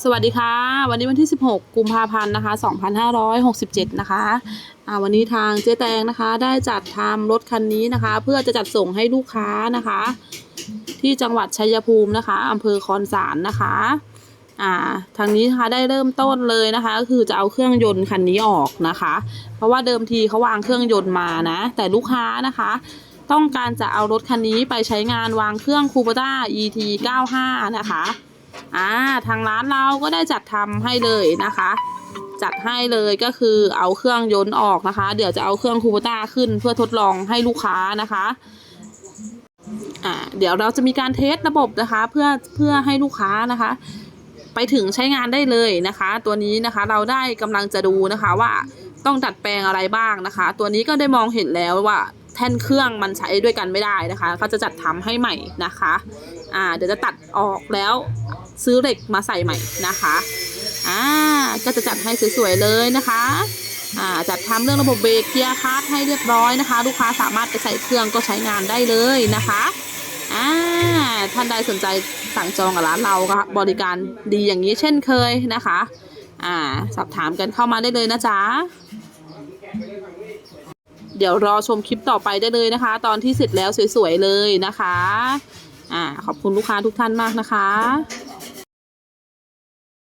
สวัสดีค่ะ วันนี้วันที่ 16 กุมภาพันธ์นะคะ2567 นะคะอ่าวันนี้ทางเจ๊แตงนะคะ ได้จัดทำรถคันนี้นะคะ เพื่อจะจัดส่งให้ลูกค้านะคะ ที่จังหวัดชัยภูมินะคะอำเภอคอนสารนะคะอ่าทางนี้นะคะได้เริ่มต้นเลยนะคะก็คือจะเอาเครื่องยนต์คันนี้ออกนะคะ เพราะว่าเดิมทีเขาวางเครื่องยนต์มานะ แต่ลูกค้านะคะ ต้องการจะเอารถคันนี้ไปใช้งานวางเครื่องคูปต้า ET 95 นะคะ อ่าทางร้านเราก็ได้จัดทำให้เลยนะคะ จัดให้เลยก็คือเอาเครื่องยนต์ออกนะคะ เดี๋ยวจะเอาเครื่องคูปต้าขึ้นเพื่อทดลองให้ลูกค้านะคะอ่าเดี๋ยวเราจะมีการเทสระบบนะคะ เพื่อเพื่อให้ลูกค้านะคะ ไปถึงใช้งานได้เลยนะคะ ตัวนี้นะคะเราได้กำลังจะดูนะคะว่าต้องดัดแปลงอะไรบ้างนะคะ ตัวนี้ก็ได้มองเห็นแล้วว่าแท่นเครื่องมันใช้ด้วยกันไม่ได้นะคะเขาจะจัดทำให้ใหม่นะคะ อ่า เดี๋ยวจะตัดออกแล้ว ซื้อเหล็กมาใส่ใหม่นะคะอ่าก็จะจัดให้สวยๆเลยนะคะอ่าจัดทำเรื่องระบบเบรกเกียร์คลัตช์ให้เรียบร้อยนะคะ ลูกค้าสามารถไปใส่เครื่องก็ใช้งานได้เลยนะคะอ่าท่านใดสนใจสั่งจองกับร้านเราก็บริการดีอย่างนี้เช่นเคยนะคะอ่าสอบถามกันเข้ามาได้เลยนะจ๊ะเดี๋ยวรอชมคลิปต่อไปได้เลยนะคะ ตอนที่เสร็จแล้วสวยๆเลยนะคะอ่าขอบคุณลูกค้าทุกท่านมากนะคะ